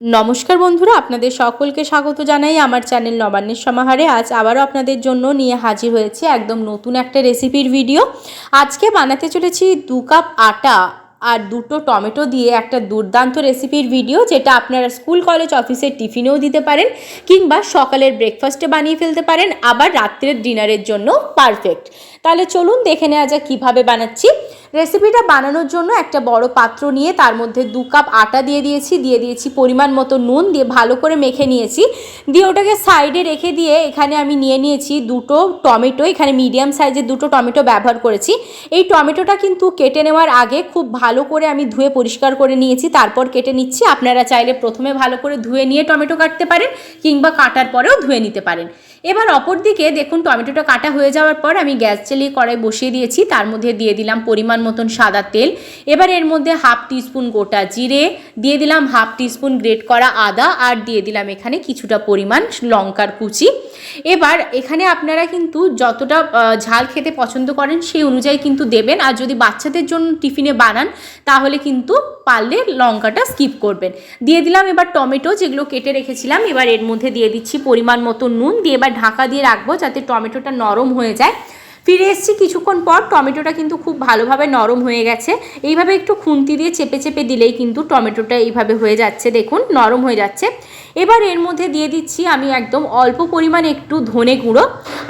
নমস্কার বন্ধুরা, আপনাদের সকলকে স্বাগত জানাই আমার চ্যানেল নবান্নের সমাহারে। আজ আবারও আপনাদের জন্য নিয়ে হাজির হয়েছে একদম নতুন একটা রেসিপির ভিডিও। আজকে বানাতে চলেছি দু কাপ আটা আর দুটো টমেটো দিয়ে একটা দুর্দান্ত রেসিপির ভিডিও, যেটা আপনারা স্কুল, কলেজ, অফিসের টিফিনেও দিতে পারেন কিংবা সকালের ব্রেকফাস্টে বানিয়ে ফেলতে পারেন, আবার রাত্রের ডিনারের জন্য পারফেক্ট তাহলে চলুন দেখে নেওয়া যাক কীভাবে বানাচ্ছি। রেসিপিটা বানানোর জন্য একটা বড় পাত্র নিয়ে তার মধ্যে দু কাপ আটা দিয়ে দিয়েছি দিয়ে দিয়েছি পরিমাণ মতো নুন, দিয়ে ভালো করে মেখে নিয়েছি। দিয়ে ওটাকে সাইডে রেখে দিয়ে এখানে আমি নিয়ে নিয়েছি দুটো টমেটো, এখানে মিডিয়াম সাইজের দুটো টমেটো ব্যবহার করেছি। এই টমেটোটা কিন্তু কেটে নেওয়ার আগে খুব ভালো করে আমি ধুয়ে পরিষ্কার করে নিয়েছি, তারপর কেটে নিচ্ছি। আপনারা চাইলে প্রথমে ভালো করে ধুয়ে নিয়ে টমেটো কাটতে পারেন, কিংবা কাটার পরেও ধুয়ে নিতে পারেন। এবার অপর দিকে দেখুন, টমেটোটা কাটা হয়ে যাওয়ার পর আমি গ্যাস চালিয়ে কড়াই বসিয়ে দিয়েছি। তার মধ্যে দিয়ে দিলাম পরিমাণ মতন সাদা তেল। এবার এর মধ্যে হাফ টিস্পুন গোটা জিরে, দিয়ে দিলাম হাফ টিস্পুন গ্রেট করা আদা, আর দিয়ে দিলাম এখানে কিছুটা পরিমাণ লঙ্কার কুচি। এবার এখানে আপনারা কিন্তু যতটা ঝাল খেতে পছন্দ করেন সেই অনুযায়ী কিন্তু দেবেন। আর যদি বাচ্চাদের জন্য টিফিনে বানান, তাহলে কিন্তু পারলে লঙ্কাটা স্কিপ করবেন। দিয়ে দিলাম এবার টমেটো, যেগুলো কেটে রেখেছিলাম, এবার এর মধ্যে দিয়ে দিচ্ছি পরিমাণ মতো নুন। দিয়ে এবার ঢাকা দিয়ে রাখব যাতে টমেটোটা নরম হয়ে যায়। ফিরে এসেছি কিছুক্ষণ পর, টমেটোটা কিন্তু খুব ভালোভাবে নরম হয়ে গেছে। এইভাবে একটু খুন্তি দিয়ে চেপে চেপে দিলেই কিন্তু টমেটোটা এইভাবে হয়ে যাচ্ছে। দেখুন, নরম হয়ে যাচ্ছে। এবার এর মধ্যে দিয়ে দিচ্ছি আমি একদম অল্প পরিমাণ একটু ধনে গুঁড়ো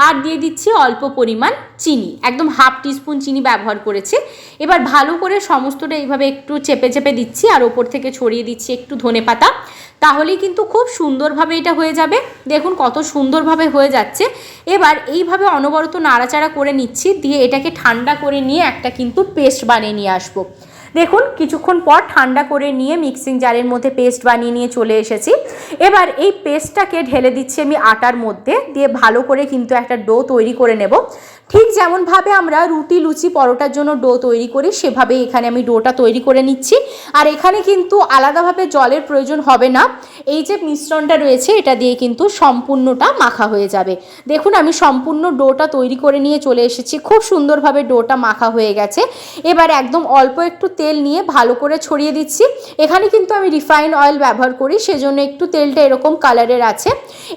আর দিয়ে দিচ্ছি অল্প পরিমাণ চিনি, একদম হাফ টিস্পুন চিনি ব্যবহার করেছি। এবার ভালো করে সমস্তটা এইভাবে একটু চেপে চেপে দিচ্ছি আর ওপর থেকে ছড়িয়ে দিচ্ছি একটু ধনে পাতা। তাহলেই কিন্তু খুব সুন্দরভাবে এটা হয়ে যাবে। দেখুন কত সুন্দরভাবে হয়ে যাচ্ছে। এবার এইভাবে অনবরত নাড়াচাড়া করে নিচ্ছি, দিয়ে এটাকে ঠান্ডা করে নিয়ে একটা কিন্তু পেস্ট বানিয়ে নিয়ে আসব। দেখুন, কিছুক্ষণ পর ঠান্ডা করে নিয়ে মিক্সিং জারের মধ্যে পেস্ট বানিয়ে নিয়ে চলে এসেছি। এবার এই পেস্টটাকে ঢেলে দিচ্ছি আমি আটার মধ্যে, দিয়ে ভালো করে কিন্তু একটা ডো তৈরি করে নেব। ঠিক যেমনভাবে আমরা রুটি, লুচি, পরোটার জন্য ডো তৈরি করি, সেভাবে এখানে আমি ডোটা তৈরি করে নিচ্ছি। আর এখানে কিন্তু আলাদাভাবে জলের প্রয়োজন হবে না। এই যে মিশ্রণটা রয়েছে, এটা দিয়ে কিন্তু সম্পূর্ণটা মাখা হয়ে যাবে। দেখুন, আমি সম্পূর্ণ ডোটা তৈরি করে নিয়ে চলে এসেছি। খুব সুন্দরভাবে ডোটা মাখা হয়ে গেছে। এবার একদম অল্প একটু তেল নিয়ে ভালো করে ছড়িয়ে দিচ্ছি। এখানে কিন্তু আমি রিফাইন অয়েল ব্যবহার করি, সেজন্য একটু তেলটা এরকম কালারের আছে।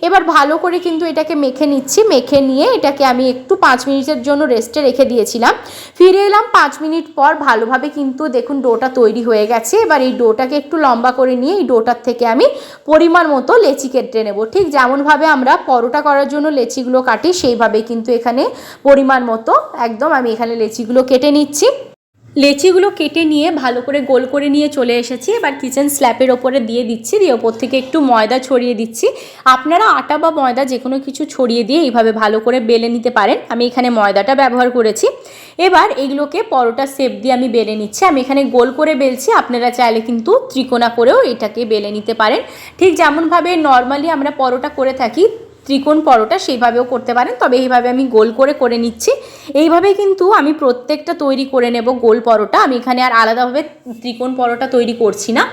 এবার ভালো করে কিন্তু এটাকে মেখে নিচ্ছি। মেখে নিয়ে এটাকে আমি একটু পাঁচ মিনিটের জন্য রেস্টে রেখে দিয়েছিলাম। ফিরে এলাম পাঁচ মিনিট পর, ভালোভাবে কিন্তু দেখুন ডোটা তৈরি হয়ে গেছে। এবার এই ডোটাকে একটু লম্বা করে নিয়ে এই ডোটার থেকে আমি পরিমাণ মতো লেচি কেটে নেব। ঠিক যেমনভাবে আমরা পরোটা করার জন্য লেচিগুলো কাটি, সেইভাবে কিন্তু এখানে পরিমাণ মতো একদম আমি এখানে লেচিগুলো কেটে নিচ্ছি। লেচিগুলো কেটে নিয়ে ভালো করে গোল করে নিয়ে চলে এসেছি। এবার কিচেন স্ল্যাপের ওপরে দিয়ে দিচ্ছি, দিয়ে ওপর থেকে একটু ময়দা ছড়িয়ে দিচ্ছি। আপনারা আটা বা ময়দা যে কোনো কিছু ছড়িয়ে দিয়ে এইভাবে ভালো করে বেলে নিতে পারেন। আমি এখানে ময়দাটা ব্যবহার করেছি। এবার এগুলোকে পরোটা শেপ দিয়ে আমি বেলে নিচ্ছি। আমি এখানে গোল করে বেলছি, আপনারা চাইলে কিন্তু ত্রিকোণা করেও এটাকে বেলে নিতে পারেন। ঠিক যেমনভাবে নর্মালি আমরা পরোটা করে থাকি ত্রিকোণ পরোটা সেইভাবেও করতে পারেন, তবে এইভাবে আমি গোল করে করে নিচ্ছি। এইভাবে কিন্তু আমি প্রত্যেকটা তৈরি করে নেব গোল পরোটা। আমি এখানে আর আলাদাভাবে ত্রিকোণ পরোটা তৈরি করছি না।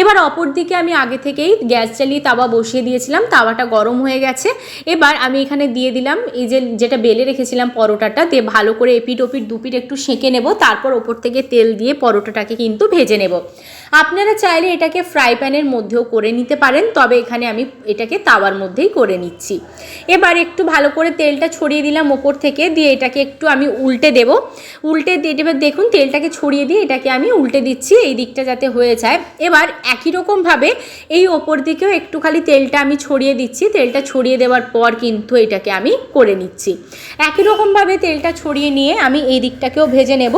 এবার অপর দিকে আমি আগে থেকেই গ্যাস চালিয়ে তাওয়া বসিয়ে দিয়েছিলাম, তাওয়াটা গরম হয়ে গেছে। এবার আমি এখানে দিয়ে দিলাম, এই যে যেটা বেলে রেখেছিলাম পরোটাটা, দিয়ে ভালো করে এপিট ওপিট দুপিট একটু সেঁকে নেব, তারপর ওপর থেকে তেল দিয়ে পরোটাটাকে কিন্তু ভেজে নেব। আপনারা চাইলে এটাকে ফ্রাই প্যানের মধ্যেও করে নিতে পারেন, তবে এখানে আমি এটাকে তাওয়ার মধ্যেই করে নিচ্ছি। এবার একটু ভালো করে তেলটা ছড়িয়ে দিলাম ওপর থেকে, দিয়ে এটাকে একটু আমি উল্টে দেব। উল্টে দিয়ে এবার দেখুন, তেলটাকে ছড়িয়ে দিয়ে এটাকে আমি উল্টে দিচ্ছি, এই দিকটা যাতে হয়ে যায়। এবার একই রকমভাবে এই ওপর দিকেও একটু খালি তেলটা আমি ছড়িয়ে দিচ্ছি। তেলটা ছড়িয়ে দেওয়ার পর কিন্তু এটাকে আমি করে নিচ্ছি। একই রকমভাবে তেলটা ছড়িয়ে নিয়ে আমি এই দিকটাকেও ভেজে নেব।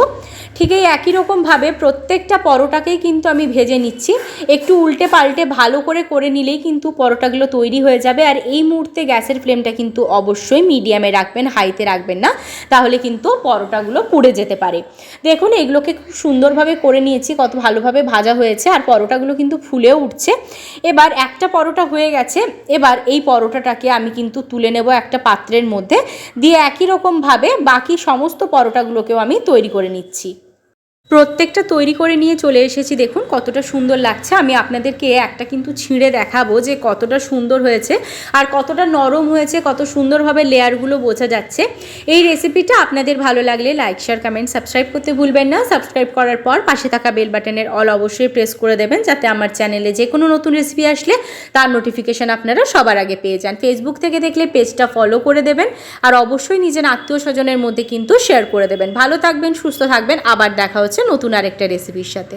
ঠিক এই একই রকমভাবে প্রত্যেকটা পরোটাকেই কিন্তু আমি ভেজে নিচ্ছি। একটু উল্টে পাল্টে ভালো করে করে নিলেই কিন্তু পরোটাগুলো তৈরি হয়ে যাবে। আর এই মুহূর্তে গ্যাসের ফ্লেমটা কিন্তু অবশ্যই মিডিয়ামে রাখবেন, হাইতে রাখবেন না, তাহলে কিন্তু পরোটাগুলো পুড়ে যেতে পারে। দেখুন, এগুলোকে খুব সুন্দরভাবে করে নিয়েছি, কত ভালোভাবে ভাজা হয়েছে, আর পরোটাগুলো কিন্তু ফুলেও উঠছে। এবার একটা পরোটা হয়ে গেছে, এবার এই পরোটাটাকে আমি কিন্তু তুলে নেব একটা পাত্রের মধ্যে, দিয়ে একই রকমভাবে বাকি সমস্ত পরোটাগুলোকেও আমি তৈরি করে নিচ্ছি। প্রত্যেকটা তৈরি করে নিয়ে চলে এসেছি। দেখুন কতটা সুন্দর লাগছে। আমি আপনাদেরকে একটা কিন্তু ছিঁড়ে দেখাবো যে কতটা সুন্দর হয়েছে আর কতটা নরম হয়েছে, কত সুন্দরভাবে লেয়ারগুলো বোঝা যাচ্ছে। এই রেসিপিটা আপনাদের ভালো লাগলে লাইক, শেয়ার, কমেন্ট, সাবস্ক্রাইব করতে ভুলবেন না। সাবস্ক্রাইব করার পর পাশে থাকা বেল বাটনের অল অবশ্যই প্রেস করে দেবেন যাতে আমার চ্যানেলে যে কোনো নতুন রেসিপি আসলে তার নোটিফিকেশান আপনারা সবার আগে পেয়ে যান। ফেসবুক থেকে দেখলে পেজটা ফলো করে দেবেন আর অবশ্যই নিজের আত্মীয় স্বজনের মধ্যে কিন্তু শেয়ার করে দেবেন। ভালো থাকবেন, সুস্থ থাকবেন। আবার দেখা হচ্ছে নতুন আরেকটা রেসিপির সাথে।